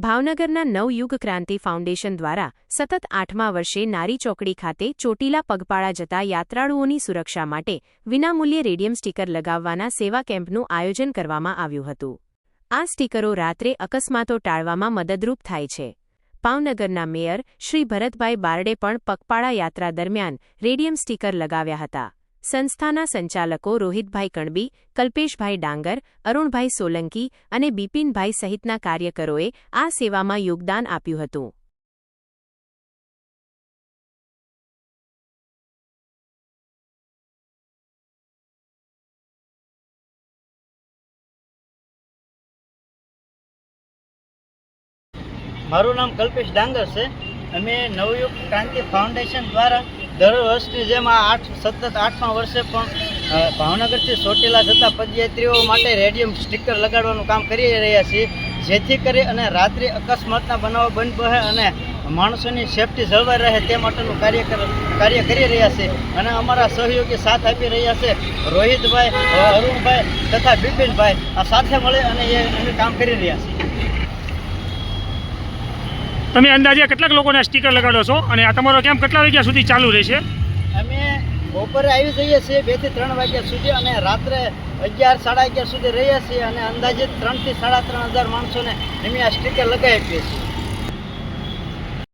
ભાવનગરના નવયુગ ક્રાંતિ ફાઉન્ડેશન દ્વારા સતત આઠમા વર્ષે નારી ચોકડી ખાતે ચોટીલા પગપાળા જતા યાત્રાળુઓની સુરક્ષા માટે વિનામૂલ્યે રેડિયમ સ્ટીકર લગાવવાના સેવા કેમ્પનું આયોજન કરવામાં આવ્યું હતું. આ સ્ટીકરો રાત્રે અકસ્માતો ટાળવામાં મદદરૂપ થાય છે. ભાવનગરના મેયર શ્રી ભરતભાઈ બારડે પણ પગપાળા યાત્રા દરમિયાન રેડિયમ સ્ટીકર લગાવ્યા હતા. સંસ્થાના સંચાલકો રોહિતભાઈ કણબી, કલ્પેશભાઈ ડાંગર, અરુણભાઈ સોલંકી અને બિપિનભાઈ સહિતના કાર્યકરોએ આ સેવામાં યોગદાન આપ્યું હતું. મારું નામ કલ્પેશ ડાંગર છે. અમે નવયુગ ક્રાંતિ ફાઉન્ડેશન દ્વારા દર વર્ષની જેમ આ આઠ, સતત આઠમા વર્ષે પણ ભાવનગરથી ચોટીલા જતા પદયાત્રીઓ માટે રેડિયમ સ્ટીકર લગાડવાનું કામ કરી રહ્યા છીએ, જેથી કરી અને રાત્રે અકસ્માતના બનાવો બંધ રહે અને માણસોની સેફટી જળવાઈ રહે તે માટેનું કાર્ય કર- કાર્ય કરી રહ્યા છે અને અમારા સહયોગી સાથ આપી રહ્યા છે, રોહિતભાઈ અરુણભાઈ તથા બિપિનભાઈ, આ સાથે મળી અને એ કામ કરી રહ્યા છીએ તમે અંદાજે કેટલાક લોકોને સ્ટીકર લગાડો છો અને આ તમારો કેમ્પ કેટલા વાગ્યા સુધી ચાલુ રહેશે? અમે બપોરે આવી જઈએ છીએ બેથી ત્રણ વાગ્યા સુધી અને રાત્રે અગિયાર, સાડા અગિયાર સુધી રહીએ છીએ અને અંદાજે ત્રણથી સાડા ત્રણ હજાર માણસોને અમે આ સ્ટીકર લગાવી આપીએ છીએ.